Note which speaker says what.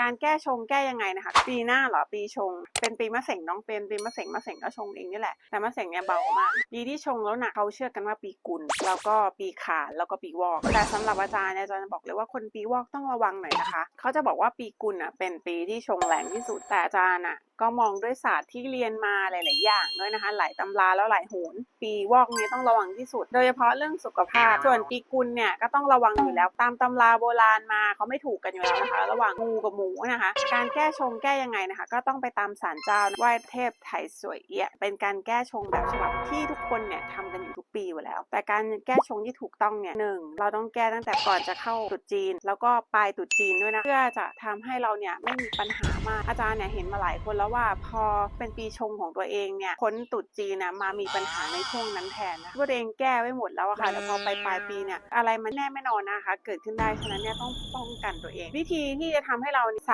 Speaker 1: การแก้ชงแก้ยังไงนะคะ ปีหน้าเหรอปีชง เป็นปีมะเสงน้องเป็นปีมะเสงมะเสงก็ชงเองนี่แหละ แต่มะเสงเนี่ยเบามากปีที่ชงแล้วหนักเขาเชื่อกันว่าปีกุลแล้วก็ปีขานแล้วก็ปีวอก แต่สำหรับอาจารย์เนี่ยอาจารย์จะบอกเลยว่าคนปีวอกต้องระวังหน่อยนะคะเขาจะบอกว่าปีกุลอะเป็นปีที่ชงแรงที่สุดแต่อาจารย์อะก็มองด้วยศาสตร์ที่เรียนมาหลาย ๆ อย่างด้วยนะคะ หลายตำราแล้วหลายโหนปีวอกเนี่ยต้องระวังที่สุด โดยเฉพาะเรื่องสุขภาพ ส่วนปีกุลเนี่ยก็ต้องระวังอยู่แล้วตามตำราโบราณมาเขาไม่ถูกกันอยู่แล้วนะคะ ระหว่างงูกับหมูนะคะ การแก้ชงแก้ยังไงนะคะ ก็ต้องไปตามศาลเจ้าไหว้เทพไทยสวยเอียะเป็นการแก้ชงแบบฉบับที่ทุกคนเนี่ยทำกันอยู่ทุกปี อยู่แล้ว แต่การแก้ชงที่ถูกต้องเนี่ยหนึ่งเราต้องแก้ตั้งแต่ก่อนจะเข้าตรุษจีน แล้วก็ปลายตรุษจีนด้วยนะเพื่อจะทำให้เราเนี่ยไม่มีปัญหามากอาจารย์เนี่ยเห็นมาหลายคนแล้วว่าพอเป็นปีชงของตัวเองเนี่ยพ้นตรุษจีนนะมามีปัญหาในช่วงนั้นแทนนะตัวเองแก้ไว้หมดแล้วอะค่ะแต่พอไปปลายปีเนี่ยอะไรมันแน่ไม่นอนนะคะ เกิดขึ้นได้ฉะนั้นเนี่ยต้องป้องกันตัวเอง วิธีที่จะทำให้เรา